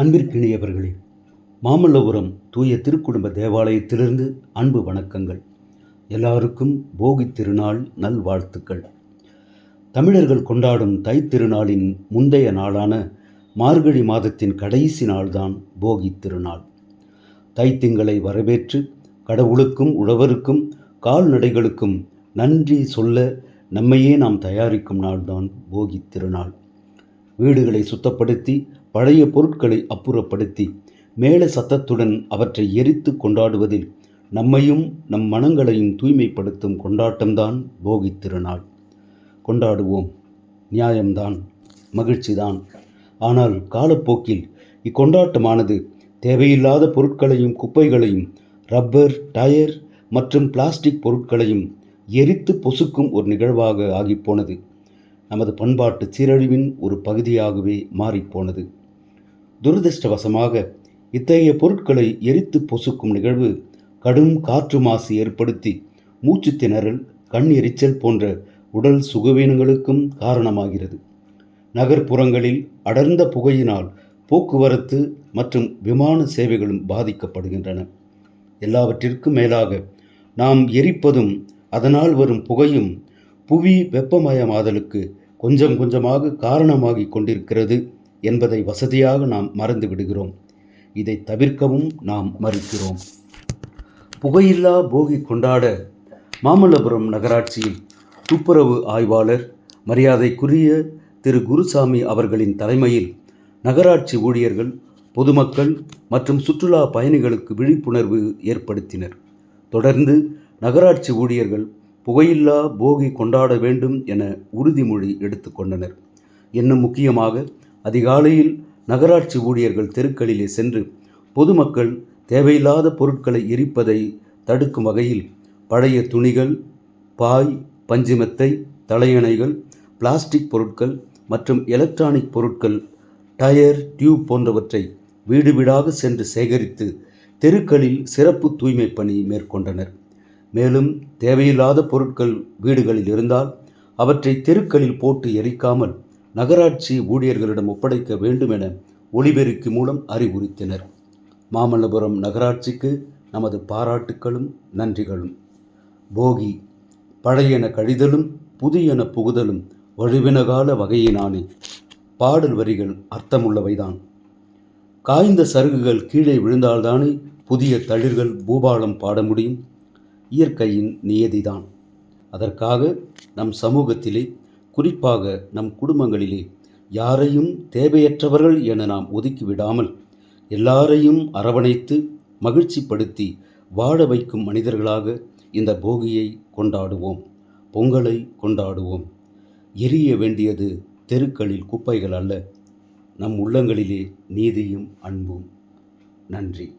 அன்பிற்கினியவர்களே மாமல்லபுரம் தூய திருக்குடும்ப தேவாலயத்திலிருந்து அன்பு வணக்கங்கள். எல்லாருக்கும் போகி திருநாள் நல்வாழ்த்துக்கள். தமிழர்கள் கொண்டாடும் தைத்திருநாளின் முந்தைய நாளான மார்கழி மாதத்தின் கடைசி நாள்தான் போகி திருநாள். தைத்திங்களை வரவேற்று கடவுளுக்கும் உழவருக்கும் கால்நடைகளுக்கும் நன்றி சொல்ல நம்மையே நாம் தயாரிக்கும் நாள்தான் போகி திருநாள். வீடுகளை சுத்தப்படுத்தி பழைய பொருட்களை அப்புறப்படுத்தி மேல சத்தத்துடன் அவற்றை எரித்து கொண்டாடுவதில் நம்மையும் நம் மனங்களையும் தூய்மைப்படுத்தும் கொண்டாட்டம்தான் போகி திருநாள். கொண்டாடுவோம். நியாயம்தான். மகிழ்ச்சிதான். ஆனால் காலப்போக்கில் இக்கொண்டாட்டமானது தேவையில்லாத பொருட்களையும் குப்பைகளையும் ரப்பர் டயர் மற்றும் பிளாஸ்டிக் பொருட்களையும் எரித்து பொசுக்கும் ஒரு நிகழ்வாக ஆகிப்போனது நமது பண்பாட்டு சீரழிவின் ஒரு பகுதியாகவே மாறிப்போனது துரதிர்ஷ்டவசமாக இத்தகைய பொருட்களை எரித்து பொசுக்கும் நிகழ்வு கடும் காற்று மாசு ஏற்படுத்தி மூச்சு திணறல் கண் எரிச்சல் போன்ற உடல் சுகவீனங்களுக்கும் காரணமாகிறது. நகர்ப்புறங்களில் அடர்ந்த புகையினால் போக்குவரத்து மற்றும் விமான சேவைகளும் பாதிக்கப்படுகின்றன. எல்லாவற்றிற்கும் மேலாக நாம் எரிப்பதும் அதனால் வரும் புகையும் புவி வெப்பமயமாதலுக்கு கொஞ்சம் கொஞ்சமாக காரணமாகி கொண்டிருக்கிறது என்பதை வசதியாக நாம் மறந்து விடுகிறோம். இதை தவிர்க்கவும் நாம் மறுக்கிறோம். புகையில்லா போகி கொண்டாட மாமல்லபுரம் நகராட்சியில் துப்புரவு ஆய்வாளர் மரியாதைக்குரிய திரு. குருசாமி அவர்களின் தலைமையில் நகராட்சி ஊழியர்கள் பொதுமக்கள் மற்றும் சுற்றுலா பயணிகளுக்கு விழிப்புணர்வு ஏற்படுத்தினர். தொடர்ந்து நகராட்சி ஊழியர்கள் புகையில்லா போகி கொண்டாட வேண்டும் என உறுதிமொழி எடுத்துக்கொண்டனர் இன்னும் முக்கியமாக அதிகாலையில் நகராட்சி ஊழியர்கள் தெருக்களிலே சென்று பொதுமக்கள் தேவையில்லாத பொருட்களை எரிப்பதை தடுக்கும் வகையில் பழைய துணிகள் பாய் பஞ்சுமெத்தை தலையணைகள் பிளாஸ்டிக் பொருட்கள் மற்றும் எலக்ட்ரானிக் பொருட்கள் டயர் டியூப் போன்றவற்றை வீடு வீடாக சென்று சேகரித்து தெருக்களில் சிறப்பு தூய்மை பணி மேற்கொண்டனர். மேலும் தேவையில்லாத பொருட்கள் வீடுகளில் இருந்தால் அவற்றை தெருக்களில் போட்டு எரிக்காமல் நகராட்சி ஊழியர்களிடம் ஒப்படைக்க வேண்டும் என ஒளிபெருக்கி மூலம் அறிவுறுத்தினர். மாமல்லபுரம் நகராட்சிக்கு நமது பாராட்டுக்களும் நன்றிகளும். போகி பழையன கழிதலும் புதியன புகுதலும் வழுவினகால வகையினானே பாடல் வரிகள் அர்த்தமுள்ளவைதான். காய்ந்த சருகுகள் கீழே விழுந்தால்தானே புதிய தளிர்கள் பூபாலம் பாட முடியும். இயற்கையின் நியதிதான். அதற்காக நம் சமூகத்திலே குறிப்பாக நம் குடும்பங்களிலே யாரையும் தேவையற்றவர்கள் என நாம் ஒதுக்கிவிடாமல் எல்லாரையும் அரவணைத்து மகிழ்ச்சிப்படுத்தி வாழ வைக்கும் மனிதர்களாக இந்த போகியை கொண்டாடுவோம் பொங்கலை கொண்டாடுவோம். எரிய வேண்டியது தெருக்களில் குப்பைகள் அல்ல நம் உள்ளங்களிலே நீதியும் அன்பும். நன்றி.